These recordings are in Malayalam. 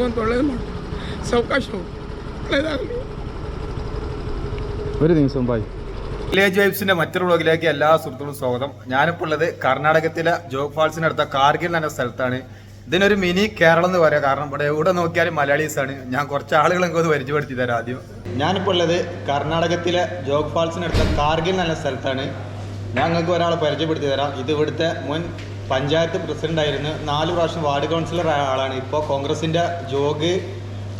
ಭಗವಂತ ಒಳ್ಳೇದು ಮಾಡಿ ಸಾವಕಾಶ ಹೋಗಿ ಒಳ್ಳೇದಾಗಲಿ ഒരു ദിവസം ബായ് വില്ലേജ് വൈബ്സിന്റെ മറ്റൊരു വ്ളോഗിലേക്ക് എല്ലാ സുഹൃത്തുക്കളും സ്വാഗതം ഞാനിപ്പോൾ ഉള്ളത് കർണാടകത്തിലെ ജോഗ് ഫാൾസിനടുത്ത കാർഗിൽ എന്ന സ്ഥലത്താണ് ഇതിനൊരു മിനി കേരളം എന്ന് പറയാം കാരണം ഇവിടെ എവിടെ നോക്കിയാലും മലയാളീസ് ആണ് ഞാൻ കുറച്ച് ആളുകളെ ഒന്ന് പരിചയപ്പെടുത്തി തരാം ആദ്യം ഞാനിപ്പോൾ ഉള്ളത് കർണാടകത്തിലെ ജോഗ് ഫാൾസിനടുത്ത കാർഗിൽ എന്ന സ്ഥലത്താണ് ഞാൻ നിങ്ങൾക്ക് ഒരാളെ പരിചയപ്പെടുത്തി തരാം ഇത് ഇവിടുത്തെ മുൻ പഞ്ചായത്ത് പ്രസിഡന്റ് ആയിരുന്നു നാല് പ്രാവശ്യം വാർഡ് കൗൺസിലർ ആയ ആളാണ്. ഇപ്പോൾ കോൺഗ്രസിന്റെ ജോഗ്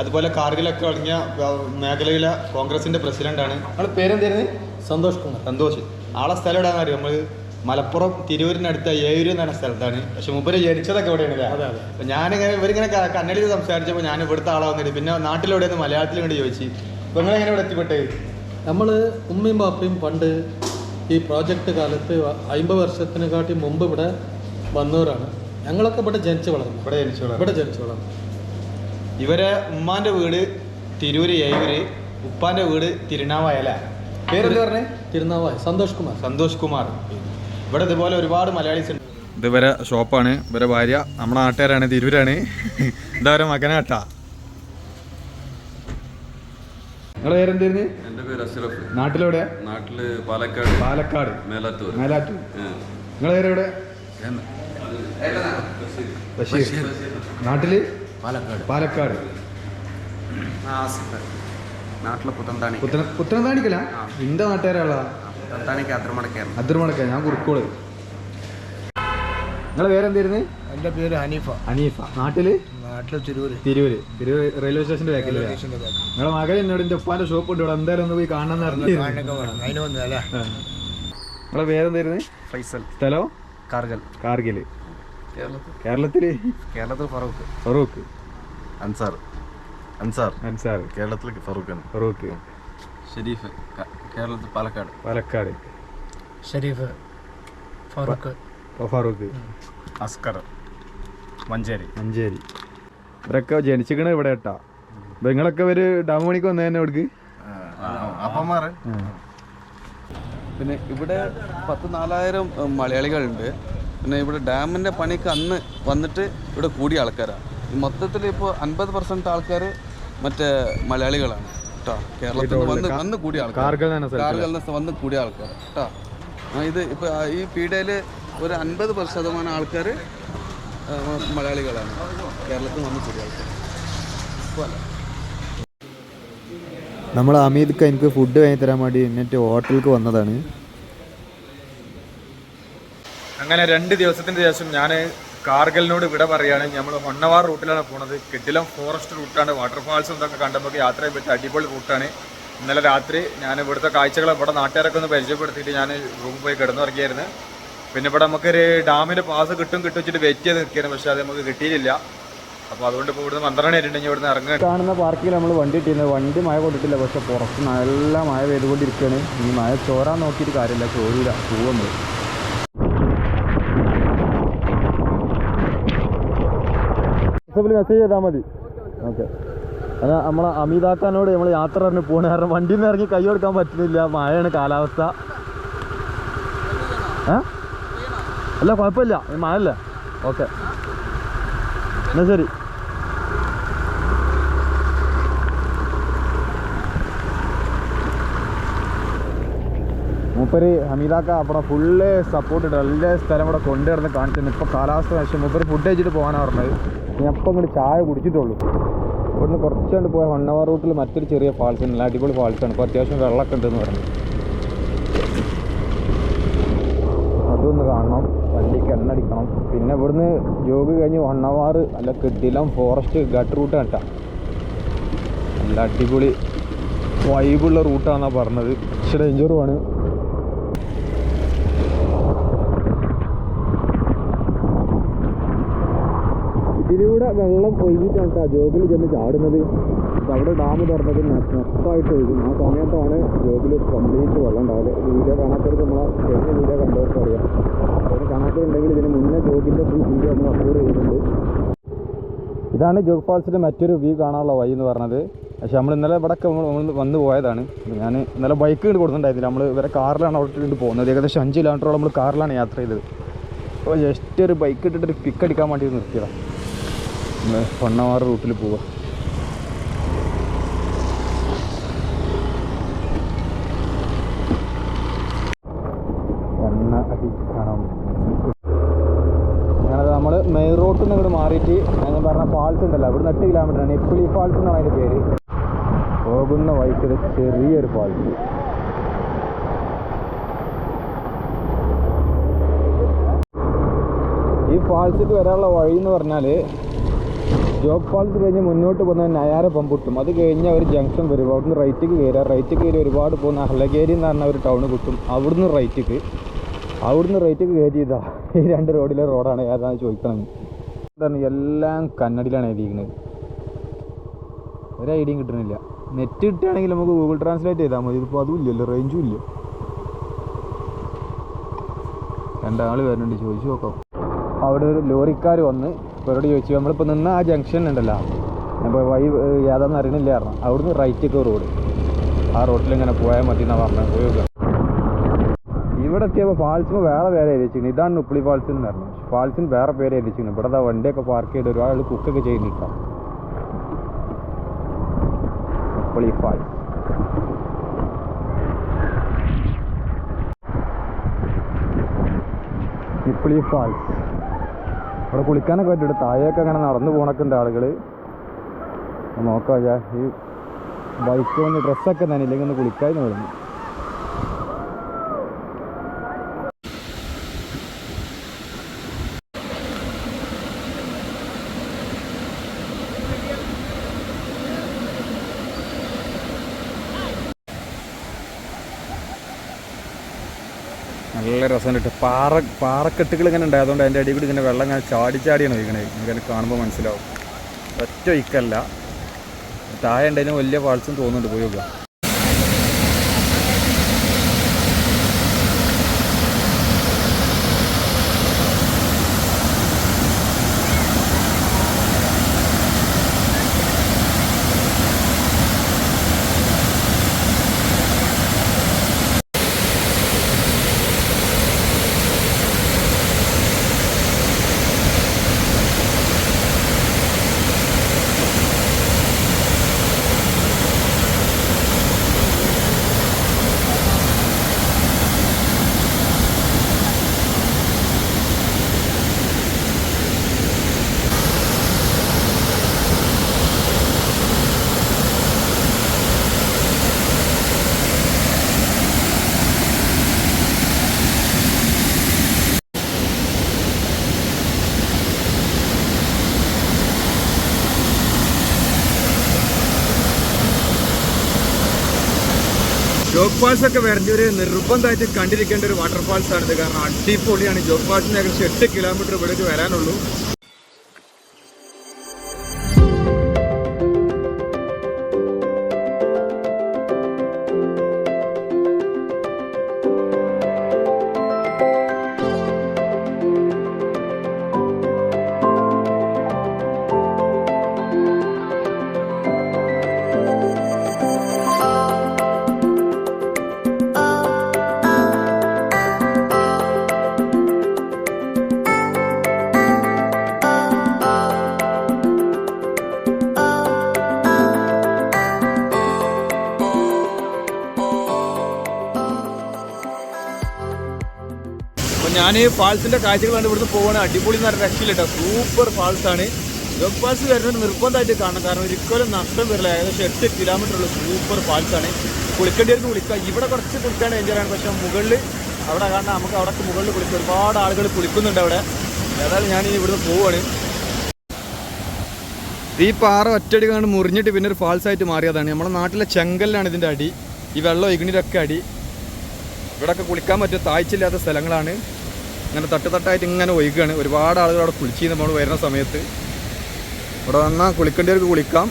അതുപോലെ കാർഗിലൊക്കെ അടങ്ങിയ മേഖലയിലെ കോൺഗ്രസിന്റെ പ്രസിഡന്റാണ് നമ്മൾ പേരെന്തായിരുന്നു? സന്തോഷ് കുമാർ. സന്തോഷ്. ആളെ സ്ഥലം എവിടെയാണെന്ന് അറിയാം? നമ്മൾ മലപ്പുറം തിരൂരിനടുത്ത ഏയൂര് എന്ന് പറഞ്ഞ സ്ഥലത്താണ് പക്ഷെ മുമ്പ് ജനിച്ചതൊക്കെ എവിടെയാണ് അതെ. അപ്പൊ ഞാനിങ്ങനെ ഇവരിങ്ങനെ കണ്ണടിച്ച് കന്നഡയിൽ സംസാരിച്ചപ്പോൾ ഞാൻ ഇവിടുത്തെ ആളാവുന്നില്ല പിന്നെ നാട്ടിലെവിടെയെന്ന് മലയാളത്തിൽ കൊണ്ട് ചോദിച്ചു. അപ്പൊ നിങ്ങൾ എങ്ങനെ ഇവിടെ എത്തിപ്പെട്ടേ? നമ്മൾ ഉമ്മയും പാപ്പയും പണ്ട് ഈ പ്രോജക്റ്റ് കാലത്ത് അമ്പത് വർഷത്തിനെക്കാട്ടി മുമ്പ് ഇവിടെ വന്നവരാണ്. ഞങ്ങളൊക്കെ ഇവിടെ ജനിച്ചു വളർന്നു. ഇവിടെ ജനിച്ചു വളർന്നു. ഇവിടെ ജനിച്ചു വളർന്നു. ഇവരെ ഉമ്മാന്റെ വീട് തിരൂര് ഏയൂര് ഉപ്പാന്റെ വീട് തിരുനാവായല. പേരെന്ത് പറഞ്ഞേ? തിരുനാവായ സന്തോഷ് കുമാർ. സന്തോഷ് കുമാർ. ഇവിടെ ഇതുപോലെ ഒരുപാട് മലയാളീസ് ഉണ്ട്. ഇത് ഇവരെ ഷോപ്പാണ്. ഇവരെ ഭാര്യ നമ്മുടെ നാട്ടുകാരാണ് തിരൂരാണ്. എന്താ പറയുക മകനാട്ടാ നിങ്ങളെ പേരെന്തായിരുന്നു? എന്റെ പേര് അഷ്റഫ് നാട്ടിലെവിടെ നാട്ടിൽ പാലക്കാട്. പാലക്കാട്. മേലാറ്റൂർ. മേലാറ്റൂർ. നിങ്ങളെ പേരെവിടെ? ബഷീർ. നാട്ടിൽ? പാലക്കാട്. പാലക്കാട്. നാട്ടിലെ പുത്തന്താണി പുത്തന പുത്തനത്താണിക്കല എന്റെ നാട്ടുകാരാളാ? പുത്തന്താണിക്ക് അതിർമടക്കായിരുന്നു. അതിർമടക്ക ഞാൻ കുറുക്കോൾ നിങ്ങളെ പേരെന്തായിരുന്നു? എന്റെ പേര് ഹനീഫ. ഹനീഫ. നാട്ടിൽ? നാട്ടിൽ തിരൂര്. തിരൂര്. തിരൂര് റെയിൽവേ സ്റ്റേഷന്റെ ബാക്കിൽ നിങ്ങളെ മകൻ എന്നോട് എന്റെ ഉപ്പാന്റെ ഷോപ്പ് ഉണ്ട് ഇവിടെ. എന്തായാലും ഒന്ന് പോയി കാണണം അറിഞ്ഞിരുന്നു. അതിന് വന്നല്ലേ നിങ്ങളെ പേരെന്തായിരുന്നു? ഫൈസൽ. സ്ഥലം? കാർഗൽ. കാർഗിൽ. കേരളത്തിൽ. കേരളത്തിൽ? കേരളത്തിൽ ഫറൂഖ്. ഫറൂഖ്. അൻസാർ. അൻസാർ. അൻസാർ. കേരളത്തിൽ ഫറൂഖ് ഫറൂഖ്. ഷെരീഫ് കേരളത്തിൽ പാലക്കാട്. പാലക്കാട്. ഷരീഫ് ഫറൂഖ്. ഫറൂഖ്. അസ്കർ മഞ്ചേരി. മഞ്ചേരി. ഇവരൊക്കെ ജനിച്ചിക്കണ ഇവിടെ കേട്ടാ അപ്പൊ നിങ്ങളൊക്കെ ഒരു ഡാം മണിക്ക് വന്നതന്നെ ഇവിടേക്ക്? അപ്പന്മാർ പിന്നെ ഇവിടെ പത്ത് നാലായിരം മലയാളികളുണ്ട്. പിന്നെ ഇവിടെ ഡാമിന്റെ പണിക്ക് അന്ന് വന്നിട്ട് ഇവിടെ കൂടിയ ആൾക്കാരാണ്. മൊത്തത്തിൽ ഇപ്പോൾ അൻപത് പെർസെന്റ് ആൾക്കാർ മറ്റേ മലയാളികളാണ്. കേട്ടോ കേരളത്തിൽ നിന്ന് വന്ന് വന്ന് കൂടിയ ആൾക്കാർ കാർഗിൽ വന്ന് കൂടിയ ആൾക്കാർ കേട്ടോ ആ, ഇത് ഇപ്പോൾ ഈ പീഡയിൽ ഒരു അൻപത് ശതമാനം ആൾക്കാർ മലയാളികളാണ്. കേരളത്തിൽ വന്ന് കൂടിയ ആൾക്കാർ നമ്മൾ അമീദ്ക്ക് എനിക്ക് ഫുഡ് വാങ്ങി തരാൻ വേണ്ടി എന്നിട്ട് ഹോട്ടലിലേക്ക് വന്നതാണ്. അങ്ങനെ രണ്ട് ദിവസത്തിന് ശേഷം ഞാൻ കാർഗലിനോട് ഇവിടെ പറയുകയാണ് നമ്മൾ ഹൊണ്ണവാർ റൂട്ടിലാണ് പോണത്. കെട്ടിലം ഫോറസ്റ്റ് റൂട്ടാണ്. വാട്ടർഫാൾസും ഇതൊക്കെ കണ്ടപ്പോൾ യാത്ര പറ്റിയ അടിപൊളി റൂട്ടാണ്. ഇന്നലെ രാത്രി ഞാൻ ഇവിടുത്തെ കാഴ്ചകൾ ഇവിടെ നാട്ടുകാരൊക്കെ ഒന്ന് പരിചയപ്പെടുത്തിയിട്ട് ഞാൻ റൂമിൽ പോയി കിടന്നുറങ്ങിയായിരുന്നു. പിന്നെ ഇവിടെ നമുക്കൊരു ഡാമിന്റെ പാസ് കിട്ടും കിട്ടും വെച്ചിട്ട് വെയിറ്റ് ചെയ്ത് നിൽക്കുകയാണ്. പക്ഷേ അത് നമുക്ക് കിട്ടിയില്ല അപ്പോൾ അതുകൊണ്ട് ഇപ്പോൾ ഇവിടുന്ന് പന്ത്രണ്ട് ആയിട്ടുണ്ടെങ്കിൽ ഇവിടുന്ന് ഇറങ്ങുക കാണുന്ന പാർക്കിൽ നമ്മൾ വണ്ടി ഇട്ടിരുന്നത്. വണ്ടി മഴ കൊണ്ടിട്ടില്ല. പക്ഷേ പുറത്ത് നല്ല മഴ പെയ്തുകൊണ്ടിരിക്കുകയാണ്. ഈ മഴ ചോരാൻ നോക്കിയിട്ട് കാര്യമില്ല. ചോരൂല. പൂവുണ്ട് മെസ്സേജ് ചെയ്താൽ മതി. ഓക്കെ അത് നമ്മളെ അമിതാക്കാനോട് നമ്മൾ യാത്ര പറഞ്ഞ് പോകണ കാരണം വണ്ടിയിൽ നിന്ന് ഇറങ്ങി കൈ കൊടുക്കാൻ പറ്റുന്നില്ല. മഴയാണ് കാലാവസ്ഥ. അല്ല കുഴപ്പമില്ല. മഴ അല്ലേ ഓക്കെ എന്നാ ശരി. മൂപ്പര് ഹമീദാക്ക അവിടെ ഫുള്ള് സപ്പോർട്ട് ഇട്ട് എല്ലാ സ്ഥലം ഇവിടെ കൊണ്ടുവരുന്ന കാണിച്ചിരുന്നു ഇപ്പോൾ കാലാവസ്ഥ പക്ഷേ മൂപ്പര് ഫുഡ് കഴിച്ചിട്ട് പോകാനാണ് പറഞ്ഞത്. ഞാൻ ഇങ്ങോട്ട് ചായ കുടിച്ചിട്ടുള്ളൂ. ഇവിടുന്ന് കുറച്ചുകൊണ്ട് പോയ വണ്ണവാർ റൂട്ടിൽ മറ്റൊരു ചെറിയ ഫാൾസ് ഉണ്ട്. അടിപൊളി ഫാൾസ് ആണ്. ഇപ്പോൾ അത്യാവശ്യം വെള്ളമൊക്കെ ഉണ്ടെന്ന് പറഞ്ഞു. അതൊന്ന് കാണണം. വണ്ടിക്ക് എണ്ണടിക്കണം പിന്നെ ഇവിടുന്ന് ജോഗ് കഴിഞ്ഞ് വണ്ണവാർ അല്ല കിഡിലം ഫോറസ്റ്റ് ഗട്ട് റൂട്ട് കേട്ടാ നല്ല അടിപൊളി വൈബുള്ള റൂട്ടാണെന്നാണ് പറഞ്ഞത്. പക്ഷേ ഡേഞ്ചറുമാണ് ഇതിലൂടെ വെള്ളം ഒഴുകിയിട്ടാണ് ആ ജോഗിൽ ചെന്ന് ചാടുന്നത്. അവിടെ ഡാം തുറന്നത് മൊത്തമായിട്ട് ഒഴുകും. ആ സമയത്താണ് ജോഗിൽ കംപ്ലീറ്റ് വെള്ളം ഉണ്ടാവില്ല വീഡിയോ കാണാത്തവർക്ക് നമ്മളെ കഴിഞ്ഞ വീഡിയോ കണ്ടവർക്ക് അറിയാം. അതിന് കാണാത്തവരുണ്ടെങ്കിൽ ഇതിന് മുന്നേ ജോഗിന്റെ ഫുൾ വീഡിയോ നമ്മൾ അപ്ലോഡ് ചെയ്തിട്ടുണ്ട്. ഇതാണ് ജോഗ് ഫാൾസിന്റെ മറ്റൊരു വ്യൂ കാണാനുള്ള വഴി എന്ന് പറഞ്ഞത്. പക്ഷെ നമ്മൾ ഇന്നലെ ഇവിടെയൊക്കെ നമ്മൾ വന്ന് പോയതാണ്. ഞാൻ ഇന്നലെ ബൈക്ക് കൊണ്ട് കൊടുത്തിട്ടുണ്ടായിരുന്നില്ല. നമ്മൾ ഇവരെ കാറിലാണ് അവിടെ പോകുന്നത്. ഏകദേശം അഞ്ച് കിലോമീറ്ററോളം നമ്മൾ കാറിലാണ് യാത്ര ചെയ്തത്. അപ്പോൾ ജസ്റ്റ് ഒരു ബൈക്ക് ഇട്ടിട്ട് ഒരു പിക്ക് അടിക്കാൻ വേണ്ടി നിർത്തിയതാണ് പണ്ണമാറ് റൂട്ടിൽ പോവാം. എണ്ണ അടിക്കണം. ഞാനത് നമ്മൾ മെയിൻ റോട്ടിൽ നിന്ന് ഇവിടെ മാറിയിട്ട് ഞാൻ പറഞ്ഞ ഫാൾസ് ഉണ്ടല്ലോ അവിടെ എട്ട് കിലോമീറ്റർ ആണ്. ഇപ്പിളി ഫാൾസ് എന്നാണ് അതിന്റെ പേര്. പോകുന്ന വഴിക്ക് ചെറിയൊരു ഫാൾസ്. ഈ ഫാൾസിക്ക് വരാനുള്ള വഴി എന്ന് പറഞ്ഞാൽ ജോഗ് ഫാൾസ് കഴിഞ്ഞ് മുന്നോട്ട് പോകുന്ന നയാര പമ്പുട്ടും. അത് കഴിഞ്ഞ് ഒരു ജംഗ്ഷൻ വരും. അവിടുന്ന് റൈറ്റിക്ക് കയറുക റൈറ്റിക്ക് കയറി ഒരുപാട് പോകുന്ന അഹ്ലഗേരി എന്ന് പറഞ്ഞ ഒരു ടൗൺ കിട്ടും. അവിടുന്ന് റൈറ്റിക്ക് അവിടുന്ന് റൈറ്റിക്ക് കയറ്റി ഇതാ. ഈ രണ്ട് റോഡിലെ റോഡാണ് ഏതാണ് ചോദിക്കണം. എന്താണ് എല്ലാം കന്നഡയിലാണ് എഴുതിയിരിക്കുന്നത് ഒരു ഐഡിയയും കിട്ടുന്നില്ല നെറ്റ് കിട്ടുകയാണെങ്കിൽ നമുക്ക് ഗൂഗിൾ ട്രാൻസ്ലേറ്റ് ചെയ്താൽ മതി. ഇതിപ്പോൾ അതും ഇല്ലല്ലോ. റേഞ്ചും ഇല്ല. രണ്ടാൾ വരുന്നുണ്ട്. ചോദിച്ചു നോക്കാം. അവിടെ ഒരു ലോറിക്കാർ വന്ന് ഇവരോട് ചോദിച്ചു നമ്മളിപ്പോൾ നിന്ന് ആ ജംഗ്ഷൻ ഉണ്ടല്ലോ. അപ്പോൾ വഴി ഏതാണെന്ന് അറിയണില്ല കാരണം അവിടുന്ന് റൈറ്റൊക്കെ റോഡ് ആ റോഡിൽ ഇങ്ങനെ പോയാൽ മതി എന്നാണ് പറഞ്ഞത്. പോയി ഇവിടെ എത്തിയപ്പോൾ ഫാൾസിന് വേറെ പേര് എഴുതിച്ചിരുന്നു ഇതാണ് ഉപ്പിളി ഫാൾസ് എന്ന് പറഞ്ഞു ഫാൾസിന് വേറെ പേര് എഴുതിച്ചിരുന്നു ഇവിടെ വണ്ടിയൊക്കെ പാർക്ക് ചെയ്ത് ഒരാൾ കുക്കൊക്കെ ചെയ്യുന്നില്ല ഉപ്പിളി ഫാൾസ്. ഉപ്പിളി ഫാൾസ്. ഇവിടെ കുളിക്കാനൊക്കെ പറ്റും താഴെയൊക്കെ അങ്ങനെ നടന്നു പോണക്കുണ്ട് ആളുകൾ നോക്കാം ഈ ബൈക്ക് വന്ന് ഡ്രസ്സൊക്കെ തന്നെ ഇല്ലെങ്കിൽ ഒന്ന് കുളിക്കാമെന്ന് പറഞ്ഞു നല്ല രസമുണ്ട് പാറ പാറക്കെട്ടുകൾ ഇങ്ങനെ ഉണ്ടായതുകൊണ്ട് അതിന്റെ അടിയിൽ കൂടി ഇങ്ങനെ വെള്ളം ഇങ്ങനെ ചാടി ചാടിയാണ് ഒഴിക്കണേ നിങ്ങൾക്ക് കാണുമ്പോൾ മനസ്സിലാവും. ഒറ്റ ഒഴിക്കല്ല. താഴെ ഉണ്ടതിന് വലിയ ഫാൾസും തോന്നുന്നുണ്ട് പോയി ജോഗ് ഫാൾസ് ഒക്കെ വരേണ്ട ഒരു നിർബന്ധമായിട്ട് കണ്ടിരിക്കേണ്ട ഒരു വാട്ടർഫാൾസ് ആണ് കാരണം അടിപൊളിയാണ്. ജോഗ് ഫാൾസിന് ഏകദേശം എട്ട് കിലോമീറ്റർ ഇവിടേക്ക് വരാനുള്ളൂ. അപ്പോൾ ഞാൻ ഈ ഫാൾസിന്റെ കാഴ്ചകൾ കണ്ട് ഇവിടുന്ന് പോവാണ്. അടിപൊളി എന്ന് പറഞ്ഞ രക്ഷയില്ല കേട്ടോ സൂപ്പർ ഫാൾസ് ആണ് ജോഗ് ഫാൾസ് വരുന്നത് നിർബന്ധമായിട്ട് കാണണം. കാരണം ഒരിക്കലും നഷ്ടം വരില്ല. ഏകദേശം എട്ട് കിലോമീറ്റർ ഉള്ള സൂപ്പർ ഫാൾസ് ആണ് കുളിക്കേണ്ടിയവർക്ക് കുളിക്കാം ഇവിടെ കുറച്ച് കുളിക്കാൻ എൻജോയ് ആണ് പക്ഷെ മുകളിൽ അവിടെ കാണാൻ നമുക്ക് അവിടെ മുകളിൽ കുളിക്കാം ഒരുപാട് ആളുകൾ കുളിക്കുന്നുണ്ട് അവിടെ. ഏതായാലും ഞാൻ ഇവിടുന്ന് പോവാണ്. ഈ പാറ ഒറ്റടി കണ്ട് മുറിഞ്ഞിട്ട് പിന്നെ ഒരു ഫാൾസ് ആയിട്ട് മാറിയതാണ്. നമ്മുടെ നാട്ടിലെ ചെങ്കല്ലാണ് ഇതിന്റെ അടി. ഈ വെള്ളം ഇഗ്നിരൊക്കെ അടി. ഇവിടെയൊക്കെ കുളിക്കാൻ പറ്റിയ താഴ്ചയില്ലാത്ത സ്ഥലങ്ങളാണ്. ഇങ്ങനെ തട്ട് തട്ടായിട്ട് ഇങ്ങനെ ഒഴുകുകയാണ് ഒരുപാട് ആളുകൾ അവിടെ കുളിച്ചു നമ്മൾ വരുന്ന സമയത്ത്. ഇവിടെ വന്നാൽ കുളിക്കേണ്ടവർക്ക് കുളിക്കാം.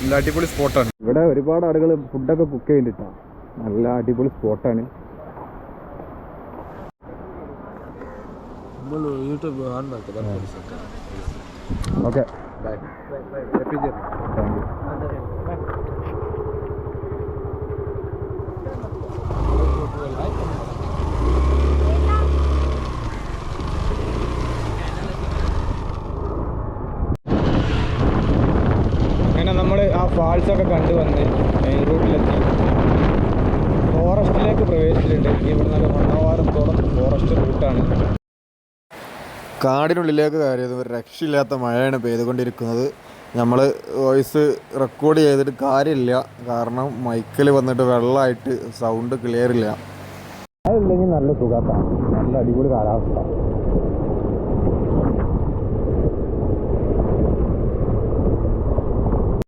നല്ല അടിപൊളി സ്പോട്ടാണ്. ഇവിടെ ഒരുപാട് ആളുകൾ ഫുഡൊക്കെ കുക്ക് ചെയ്തിട്ടാണ് നല്ല അടിപൊളി സ്പോട്ടാണ്. ഓക്കെ. താങ്ക് യു ഫാൾസൊക്കെ കണ്ടു വന്ന് മെയിൻ റോഡിലെത്തി ഫോറസ്റ്റിലേക്ക് പ്രവേശിച്ചിട്ടുണ്ട് ഇനി ഇവിടുന്നൊക്കെ മണ്ണവാരത്തോളം ഫോറസ്റ്റ് റൂട്ടാണ് കാടിനുള്ളിലേക്ക് കയറിയത് ഒരു രക്ഷയില്ലാത്ത മഴയാണ് പെയ്തുകൊണ്ടിരിക്കുന്നത്. നമ്മൾ വോയിസ് റെക്കോർഡ് ചെയ്തിട്ട് കാര്യമില്ല. കാരണം മൈക്കിൽ വന്നിട്ട് വെള്ളമായിട്ട് സൗണ്ട് ക്ലിയർ ഇല്ല. അതില്ലെങ്കിൽ നല്ല സുഖത്താണ് നല്ല അടിപൊളി കാലാവസ്ഥ.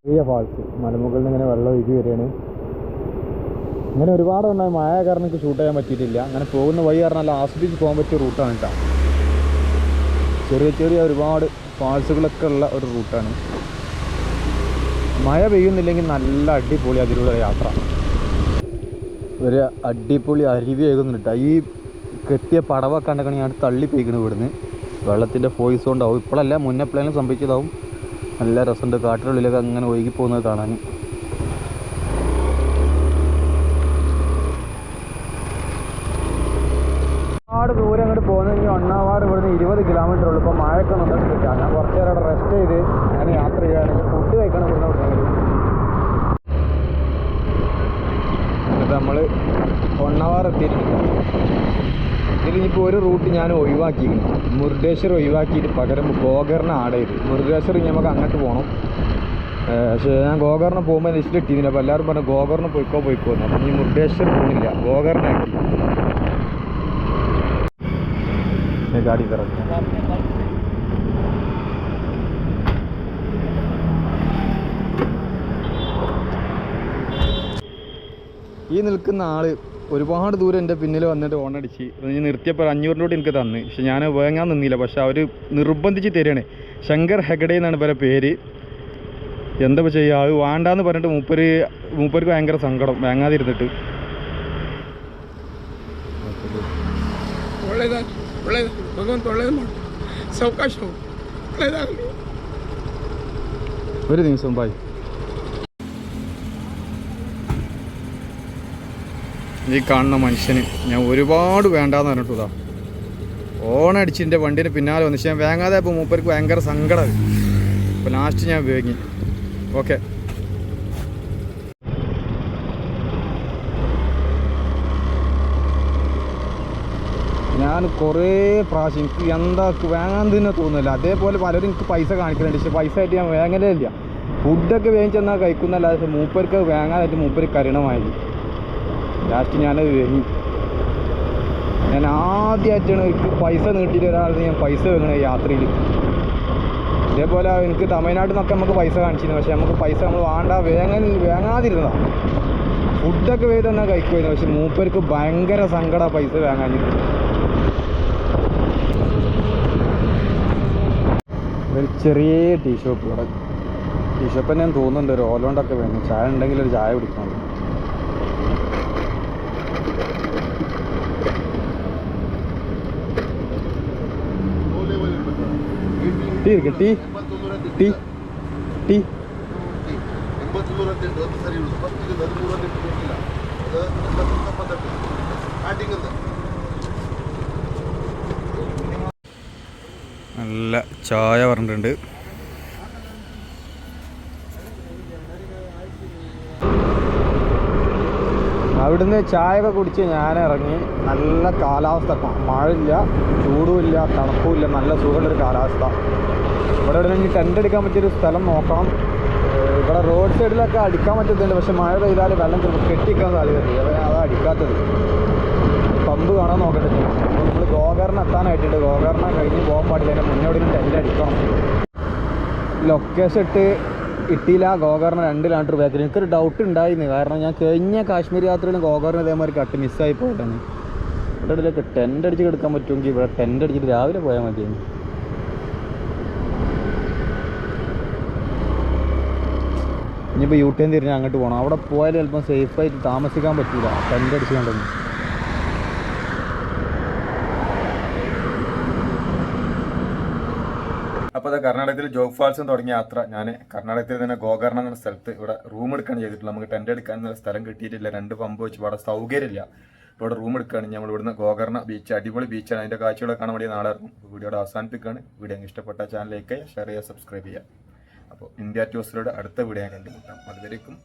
ചെറിയ ഫാൾസ് മലമുകളിൽ ഇങ്ങനെ വെള്ളം ഒഴുകി വരികയാണ്. അങ്ങനെ ഒരുപാട് ഉണ്ടായി മഴ കാരണം എനിക്ക് ഷൂട്ട് ചെയ്യാൻ പറ്റിയിട്ടില്ല. അങ്ങനെ പോകുന്ന വഴി കാരണം നല്ല ആസ്വദിച്ച് പോകാൻ പറ്റിയ റൂട്ടാണ് കേട്ടോ ചെറിയ ചെറിയ ഒരുപാട് ഫാൾസുകളൊക്കെ ഉള്ള ഒരു റൂട്ടാണ്. മഴ പെയ്യുന്നില്ലെങ്കിൽ നല്ല അടിപൊളി അതിലൂടെ യാത്ര. ഒരു അടിപൊളി അരുവി ഏകുന്നുണ്ട് ഈ കെട്ടിയ പടവൊക്കെ കണ്ടക്കണ ഞാൻ തള്ളി പോയിക്കണം ഇവിടുന്ന്. വെള്ളത്തിന്റെ ഫോയ്സ് കൊണ്ടാവും. ഇപ്പോഴല്ല മുന്നേ പ്ലാനിൽ സംഭവിച്ചതാവും. നല്ല രസമുണ്ട്. കാട്ടിനുള്ളിലൊക്കെ അങ്ങനെ ഒഴുകി പോകുന്നത് കാണാൻ ഒരുപാട് ദൂരം അങ്ങോട്ട് പോകുന്നെങ്കിൽ ഒന്നാവാറ് ഇവിടുന്ന് ഇരുപത് കിലോമീറ്റർ ഉള്ളൂ ഇപ്പോൾ മഴയൊക്കെ നിന്നിട്ടില്ല ഞാൻ കുറച്ച് നേരം അവിടെ റെസ്റ്റ് ചെയ്ത് അങ്ങനെ യാത്ര ചെയ്യുകയാണെങ്കിൽ ഫുഡ് കഴിക്കണം ഇവിടുന്ന് വിടുന്നെങ്കിൽ നമ്മൾ വൺ അവർ എത്തിയിട്ടുണ്ട്. ഇതിലിപ്പോൾ ഒരു റൂട്ട് ഞാൻ ഒഴിവാക്കിയിരുന്നു മുരുടേശ്വർ ഒഴിവാക്കിയിട്ട് പകരം ഗോകർണ ആഡ് ചെയ്തു മുരുടേശ്വർ നമുക്ക് അങ്ങോട്ട് പോകണം പക്ഷേ ഞാൻ ഗോകർണ പോകുമ്പോൾ ലിസ്റ്റ് ഇട്ടിരുന്നില്ല. അപ്പോൾ എല്ലാവരും പറഞ്ഞു ഗോകർണ പോയിക്കോ പോയിക്കോ എന്ന്. അപ്പം ഈ മുരുടേശ്വർ പോണില്ല. ഗോകർണ ആക്കി. ഗാഡി കറക്റ്റ് ഈ നിൽക്കുന്ന ആൾ ഒരുപാട് ദൂരം എന്റെ പിന്നിൽ വന്നിട്ട് ഓണടിച്ച് ഞാൻ നിർത്തിയപ്പോൾ അഞ്ഞൂറിന്റെ കൂടി എനിക്ക് തന്ന്. പക്ഷെ ഞാൻ വേങ്ങാൻ നിന്നില്ല. പക്ഷെ അവർ നിർബന്ധിച്ച് തരുകയാണ്. ശങ്കർ ഹെഗഡേ എന്നാണ് ഇവരെ പേര്. എന്താ ചെയ്യുക? അത് വേണ്ടാന്ന് പറഞ്ഞിട്ട് മൂപ്പര് മൂപ്പർക്ക് ഭയങ്കര സങ്കടം. വേങ്ങാതിരുന്നിട്ട്. ഒരു ദിവസം ബൈ ഈ കാണുന്ന മനുഷ്യന് ഞാൻ ഒരുപാട് വേണ്ടാന്ന് പറഞ്ഞിട്ടു ഇതാ. ഓണടിച്ച് എന്റെ വണ്ടീന്റെ പിന്നാലെ വന്നു. ഞാൻ വേങ്ങാതെ ഇപ്പോൾ മൂപ്പർക്ക് ഭയങ്കര സങ്കടമായി അപ്പോൾ ലാസ്റ്റ് ഞാൻ വേങ്ങി ഓക്കെ ഞാൻ കുറേ പ്രാവശ്യം എനിക്ക് എന്താ വേങ്ങാൻ തന്നെ തോന്നുന്നില്ല. അതേപോലെ പലരും എനിക്ക് പൈസ കാണിക്കുന്നുണ്ട് പക്ഷെ പൈസ ആയിട്ട് ഞാൻ വേങ്ങലേ ഇല്ല. ഫുഡൊക്കെ വേങ്ങിച്ചെന്നാൽ കഴിക്കുന്നല്ലാതെ മൂപ്പർക്ക് വേങ്ങാതായിട്ട് മൂപ്പർ കരുണമായി ലാസ്റ്റ് ഞാനത് കഴിഞ്ഞു. ഞാൻ ആദ്യമായിട്ടാണ് എനിക്ക് പൈസ നീട്ടിയിട്ട് ഒരാളെ ഞാൻ പൈസ വെങ്ങണ യാത്രയിൽ ഇതേപോലെ എനിക്ക് തമിഴ്നാട്ടിൽ നിന്നൊക്കെ നമുക്ക് പൈസ കാണിച്ചിരുന്നു. പക്ഷേ നമുക്ക് പൈസ നമ്മൾ വേണ്ട വേങ്ങാൻ വേങ്ങാതിരുന്നതാണ് ഫുഡൊക്കെ വേഗം തന്നെ കഴിക്കുമായിരുന്നു. പക്ഷെ മൂപ്പർക്ക് ഭയങ്കര സങ്കട പൈസ വാങ്ങാഞ്ഞിട്ട് ഒരു ചെറിയ ടീ ഷോപ്പ് ഇവിടെ. ടീ ഷോപ്പ് തന്നെ തോന്നുന്നുണ്ട്. ഒരു ഓലോണ്ടൊക്കെ വേണം. ചായ ഉണ്ടെങ്കിൽ ഒരു ചായ കുടിക്കണം. ടീ ഇരിക്കും ടി ടി ടി. നല്ല ചായ പറഞ്ഞിട്ടുണ്ട്. അവിടുന്ന് ചായയൊക്കെ കുടിച്ച് ഞാൻ ഇറങ്ങി നല്ല കാലാവസ്ഥ. മഴയില്ല ചൂടുമില്ല തണുപ്പുമില്ല. നല്ല സുഖമുള്ളൊരു കാലാവസ്ഥ. ഇവിടെ ഇവിടെ ഇനി ടെന്റ് അടിക്കാൻ പറ്റിയൊരു സ്ഥലം നോക്കാം ഇവിടെ റോഡ് സൈഡിലൊക്കെ അടിക്കാൻ പറ്റത്തില്ല. പക്ഷെ മഴ പെയ്താൽ വെള്ളം ചിലപ്പോൾ കെട്ടിക്കാൻ സാധ്യതയുണ്ട്. അതാ അടിക്കാത്തത്. പമ്പ് കാണാൻ നോക്കട്ടെ. അപ്പോൾ നമ്മൾ ഗോകർണ എത്താനായിട്ടുണ്ട്. ഗോകർണ കഴിഞ്ഞ് പോകാൻ പാടില്ല. അതിന്റെ മുന്നോട്ട് ടെന്റ് അടിക്കണം. ലൊക്കേഷൻ ഇട്ട് ഇട്ടില്ല ഗോകർണ രണ്ട് കിലോമീറ്റർ ബാക്കിൽ എനിക്കൊരു ഡൗട്ട് ഉണ്ടായിരുന്നു. കാരണം ഞാൻ കഴിഞ്ഞ കാശ്മീർ യാത്രയിലും ഗോകർണ ഇതേമാതിരി കട്ട് മിസ്സായി പോയിട്ടാണ് ഇവിടെ ഇടയിലൊക്കെ ടെന്റ് അടിച്ച് എടുക്കാൻ പറ്റുമെങ്കിൽ ഇവിടെ ടെന്റ് അടിച്ചിട്ട് രാവിലെ പോയാൽ മതിയായിരുന്നു ഇനിയിപ്പോൾ യു ടേൺ തിരിഞ്ഞ് അങ്ങോട്ട് പോകണം അവിടെ പോയാൽ ചിലപ്പോൾ സേഫായിട്ട് താമസിക്കാൻ പറ്റില്ല ടെന്റ് അടിച്ച് അപ്പോൾ അത് കർണാടകത്തിൽ ജോഗ് ഫാൾസും തുടങ്ങിയ യാത്ര. ഞാൻ കർണാടകത്തിൽ തന്നെ ഗോകർണ എന്ന സ്ഥലത്ത് ഇവിടെ റൂം എടുക്കുകയാണ് ചെയ്തിട്ടുള്ളത്. നമുക്ക് ടെന്റ് എടുക്കാൻ എന്നുള്ള സ്ഥലം കിട്ടിയിട്ടില്ല. രണ്ട് പമ്പ് വെച്ച്. ഇവിടെ സൗകര്യമില്ല. ഇവിടെ റൂം എടുക്കുകയാണ് നമ്മൾ ഇവിടുന്ന് ഗോകർണ ബീച്ച് അടിപൊളി ബീച്ചാണ് അതിന്റെ കാഴ്ചകളൊക്കെ കാണാൻ വേണ്ടി നാളെ ഇറങ്ങും. വീഡിയോയുടെ അവസാനിപ്പിക്കുകയാണ്. വീഡിയോ ഇഷ്ടപ്പെട്ട ചാനലിലേക്ക് ഷെയർ ചെയ്യുക സബ്സ്ക്രൈബ് ചെയ്യുക. അപ്പോൾ ഇന്ത്യ ട്യൂസിലൂടെ അടുത്ത വീഡിയോ ഞാൻ കണ്ടുമുട്ടാം അതുവരേക്കും